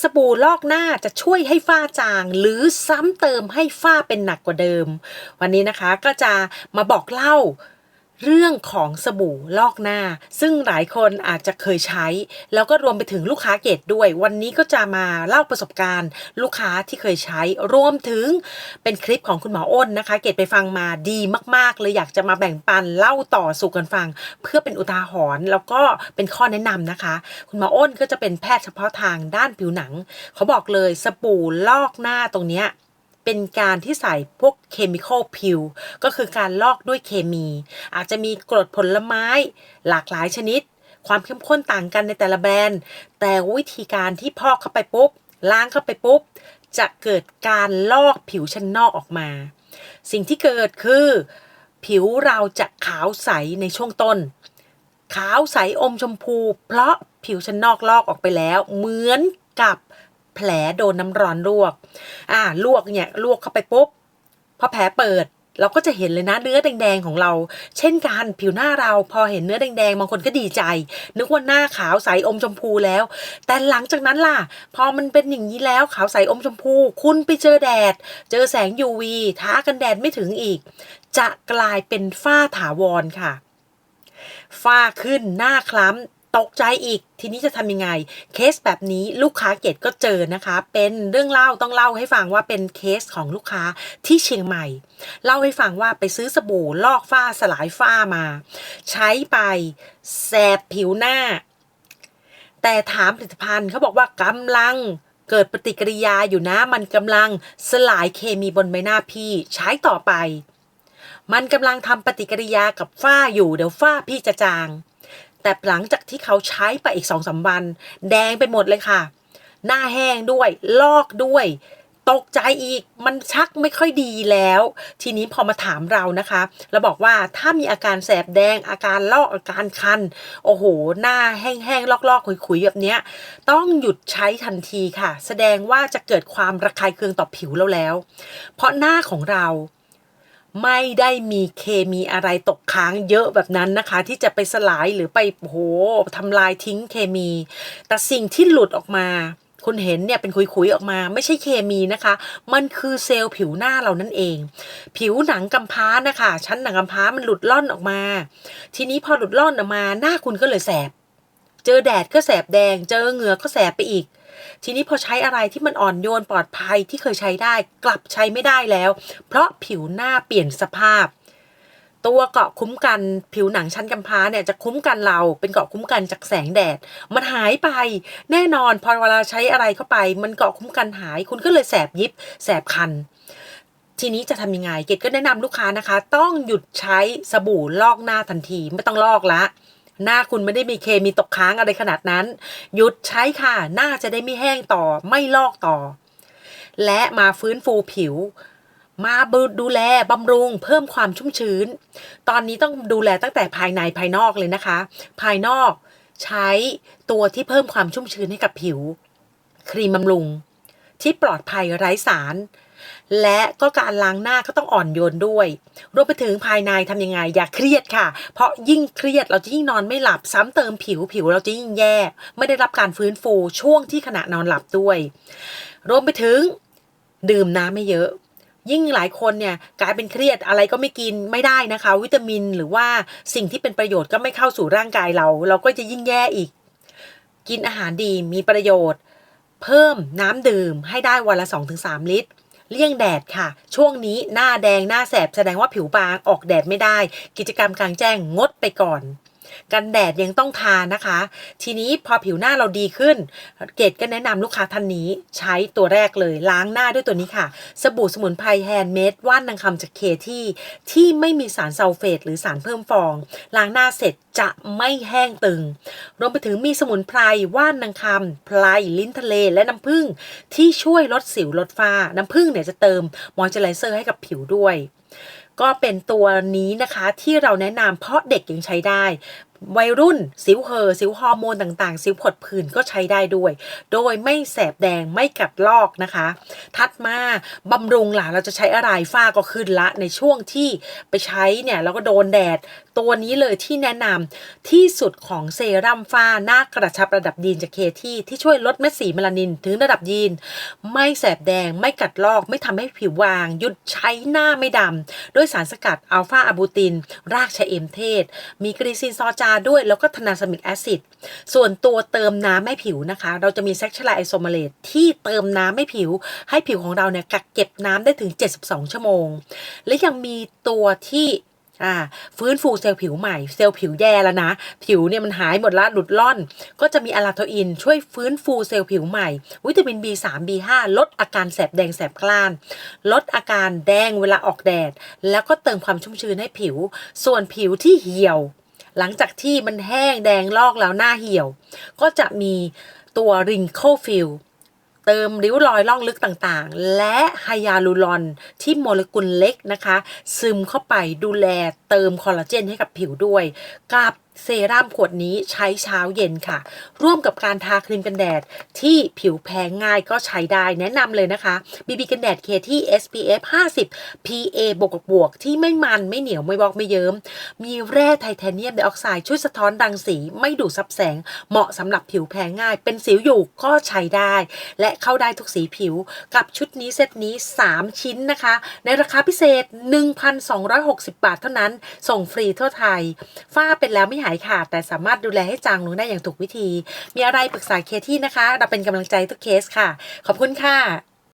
สบู่ลอกหน้าจะช่วยให้ฝ้าจาง หรือซ้ำเติมให้ฝ้าเป็นหนักกว่าเดิม วันนี้นะคะก็จะมาบอกเล่า เรื่องของสบู่ลอกหน้า ซึ่งหลายคนอาจจะเคยใช้ แล้วก็รวมไปถึงลูกค้าเกตด้วย วันนี้ก็จะมาเล่าประสบการณ์ ลูกค้าที่เคยใช้ รวมถึงเป็นคลิปของคุณหมออ้นนะคะ เกตไปฟังมาดีมาก ๆ เลยอยากจะมาแบ่งปันเล่าต่อสู่กันฟัง เพื่อเป็นอุทาหรณ์แล้วก็เป็นข้อแนะนำนะคะ คุณหมออ้นก็จะเป็นแพทย์เฉพาะทางด้านผิวหนังเขาบอกเลยสบู่ลอกหน้าตรงเนี้ย เป็นการที่ใส่พวกเคมีคอลพิวก็คือการลอกด้วยเคมี อาจจะมีกรดผลไม้หลากหลายชนิด ความเข้มข้นต่างกันในแต่ละแบรนด์ แต่วิธีการที่พอกเข้าไปปุ๊บ ล้างเข้าไปปุ๊บ จะเกิดการลอกผิวชั้นนอกออกมา สิ่งที่เกิดคือ ผิวเราจะขาวใสในช่วงต้น ขาวใสอมชมพู เพราะผิวชั้นนอกลอกออกไปแล้ว เหมือนกับ แผลโดนน้ำร้อนลวก อ่าลวกเนี่ยลวกเข้าไปปุ๊บพอแผลเปิดเราก็จะเห็นเลยนะเนื้อแดงๆของเรา เช่นกันผิวหน้าเราพอเห็นเนื้อแดงๆบางคนก็ดีใจ นึกว่าหน้าขาวใสอมชมพูแล้ว แต่หลังจากนั้นล่ะ พอมันเป็นอย่างนี้แล้วขาวใสอมชมพู คุณไปเจอแดด เจอแสง UV ท้ากันแดดไม่ถึงอีก จะกลายเป็นฝ้าถาวรค่ะ ฝ้าขึ้นหน้าคล้ำ ตกใจอีก ทีนี้จะทำยังไง เคสแบบนี้ลูกค้าเกตก็เจอนะคะ เป็นเรื่องเล่าต้องเล่าให้ฟังว่าเป็นเคสของลูกค้าที่เชียงใหม่ เล่าให้ฟังว่าไปซื้อสบู่ลอกฝ้าสลายฝ้ามา ใช้ไปแสบผิวหน้า แต่ถามผลิตภัณฑ์เขาบอกว่ากำลังเกิดปฏิกิริยาอยู่นะมันกำลังสลายเคมีบนใบหน้าพี่ใช้ต่อไป มันกำลังทำปฏิกิริยากับฝ้าอยู่เดี๋ยวฝ้าพี่จะจาง แต่หลังจากที่เขาใช้ไปอีกสองสามวัน แดงไปหมดเลยค่ะ หน้าแห้งด้วย ลอกด้วย ตกใจอีก มันชักไม่ค่อยดีแล้ว ทีนี้พอมาถามเรานะคะ เราบอกว่าถ้ามีอาการแสบแดง อาการลอก อาการคัน โอ้โห หน้าแห้งๆ ลอกๆ ขุยๆ แบบเนี้ย ต้องหยุดใช้ทันทีค่ะ แสดงว่าจะเกิดความระคายเคืองต่อผิวเราแล้ว เพราะหน้าของเรา ไม่ได้มีเคมีอะไรตกค้างเยอะแบบนั้นนะคะ ที่จะไปสลายหรือไปโหทำลายทิ้งเคมี แต่สิ่งที่หลุดออกมาคุณเห็นเนี่ยเป็นคุยๆออกมาไม่ใช่เคมีนะคะ มันคือเซลล์ผิวหน้าเรานั่นเอง ผิวหนังกำพร้านะคะ ชั้นหนังกำพร้ามันหลุดล่อนออกมา ทีนี้พอหลุดล่อนออกมา หน้าคุณก็เลยแสบ เจอแดดก็แสบแดง เจอเหงื่อก็แสบไปอีก ทีนี้พอใช้อะไรที่มันอ่อนโยนปลอดภัยที่เคยใช้ได้ กลับใช้ไม่ได้แล้ว เพราะผิวหน้าเปลี่ยนสภาพ ตัวเกาะคุ้มกันผิวหนังชั้นกำพร้าเนี่ยจะคุ้มกันเราเป็นเกาะคุ้มกันจากแสงแดด มันหายไป แน่นอนพอเวลาใช้อะไรเข้าไป มันเกาะคุ้มกันหาย คุณก็เลยแสบยิบแสบคันทีนี้จะทำยังไง เกดก็แนะนำลูกค้านะคะ ต้องหยุดใช้สบู่ลอกหน้าทันทีไม่ต้องลอกละ หน้าคุณไม่ได้มีเคมีตกค้างอะไรขนาดนั้น หยุดใช้ค่ะ หน้าจะได้ไม่แห้งต่อ ไม่ลอกต่อ และมาฟื้นฟูผิว มาดูแลบำรุง เพิ่มความชุ่มชื้น ตอนนี้ต้องดูแลตั้งแต่ภายในภายนอกเลยนะคะ ภายนอกใช้ตัวที่เพิ่มความชุ่มชื้นให้กับผิว ครีมบำรุง ที่ปลอดภัยไร้สาร และก็การล้างหน้าก็ต้องอ่อนโยนด้วยรวมไปถึงภายในทำยังไงอย่าเครียดค่ะ เพราะยิ่งเครียดเราจะยิ่งนอนไม่หลับซ้ำเติมผิวผิวเราจะยิ่งแย่ ไม่ได้รับการฟื้นฟูช่วงที่ขณะนอนหลับด้วย รวมไปถึงดื่มน้ำไม่เยอะยิ่งหลายคนเนี่ยกลายเป็นเครียดอะไรก็ไม่กินไม่ได้นะคะ วิตามินหรือว่าสิ่งที่เป็นประโยชน์ก็ไม่เข้าสู่ร่างกายเรา เราก็จะยิ่งแย่อีก กินอาหารดีมีประโยชน์ เพิ่มน้ำดื่มให้ได้วันละ 2-3 ลิตร เลี่ยงแดดค่ะ ช่วงนี้หน้าแดงหน้าแสบแสดงว่าผิวบางออกแดดไม่ได้ กิจกรรมกลางแจ้งงดไปก่อน กันแดดยังต้องทานะคะ ทีนี้พอผิวหน้าเราดีขึ้น เกดก็แนะนำลูกค้าท่านนี้ใช้ตัวแรกเลยล้างหน้าด้วยตัวนี้ค่ะ สบู่สมุนไพรแฮนด์เมดว่านนางคำจากเคที่ที่ไม่มีสารซัลเฟตหรือสารเพิ่มฟอง ล้างหน้าเสร็จจะไม่แห้งตึง รวมไปถึงมีสมุนไพรว่านนางคำไพรลิ้นทะเลและน้ำผึ้งที่ช่วยลดสิวลดฝ้า น้ำผึ้งเนี่ยจะเติมมอยเจอไรเซอร์ให้กับผิวด้วยก็เป็นตัวนี้นะคะที่เราแนะนำเพราะเด็กยังใช้ได้ วัยรุ่น สิวเหอสิวฮอร์โมนต่างๆ สิวผดผื่นก็ใช้ได้ด้วย โดยไม่แสบแดงไม่กัดลอกนะคะ ทัดมาบำรุงล่ะเราจะใช้อะไรฝ้าก็ขึ้นละในช่วงที่ไปใช้เนี่ยเราก็โดนแดดตัวนี้เลยที่แนะนำที่สุดของเซรั่มฝ้าหน้ากระชับระดับยีนจากเคที่ที่ช่วยลดเม็ดสีเมลานินถึงระดับยีน ไม่แสบแดงไม่กัดลอก ไม่ทำให้ผิววาง หยุดใช้หน้าไม่ดำด้วยสารสกัดอัลฟาอะบูติน รากชะเอมเทศ มีกรีซินซอจาด้วยแล้วก็ทนาสมิกแอซิดส่วนตัวเติมน้ำให้ผิวนะคะ เราจะมีแซคชไลไอโซมาเลตที่เติมน้ำให้ผิว ให้ผิวของเราเนี่ยกักเก็บน้ำได้ถึง 72 ชั่วโมง และยังมีตัวที่ อ่าฟื้นฟูเซลล์ผิวใหม่ เซลล์ผิวแย่แล้วนะ ผิวเนี่ยมันหายหมดละหลุดล่อน ก็จะมีอะลาโทอิน ช่วยฟื้นฟูเซลล์ผิวใหม่ วิตามิน B3 B5 ลดอาการแสบแดงแสบกล้าน ลดอาการแดงเวลาออกแดด แล้วก็เติมความชุ่มชื้นให้ผิว ส่วนผิวที่เหี่ยว หลังจากที่มันแห้งแดงลอกแล้วหน้าเหี่ยว ก็จะมีตัว Wrinkle Fill เติมริ้วรอยล่องลึกต่างๆ และไฮยาลูรอนที่โมเลกุลเล็กนะคะ ซึมเข้าไปดูแลเติมคอลลาเจนให้กับผิวด้วย กับ เซรั่มขวดนี้ใช้เช้าเย็นค่ะ ร่วมกับการทาครีมกันแดดที่ผิวแพ้ง่ายก็ใช้ได้แนะนำเลยนะคะ BB กันแดดเคที่ SPF 50 PA บวกบวกที่ไม่มันไม่เหนียวไม่บอกไม่เยิ้ม มีแร่ไทเทเนียมไดออกไซด์ช่วยสะท้อนรังสี ไม่ดูดซับแสง เหมาะสำหรับผิวแพ้ง่าย เป็นสิวอยู่ก็ใช้ได้ และเข้าได้ทุกสีผิว กับชุดนี้เซตนี้ 3 ชิ้นนะคะ ในราคาพิเศษ 1,260 บาทเท่านั้น ส่งฟรีทั่วไทย ฝ้าเป็นแล้วไม่หายายขาดแต่สามารถดูแลให้จางลงได้อย่างถูกวิธี มีอะไรปรึกษาเคที่นะคะ เราเป็นกำลังใจทุกเคสค่ะ ขอบคุณค่ะ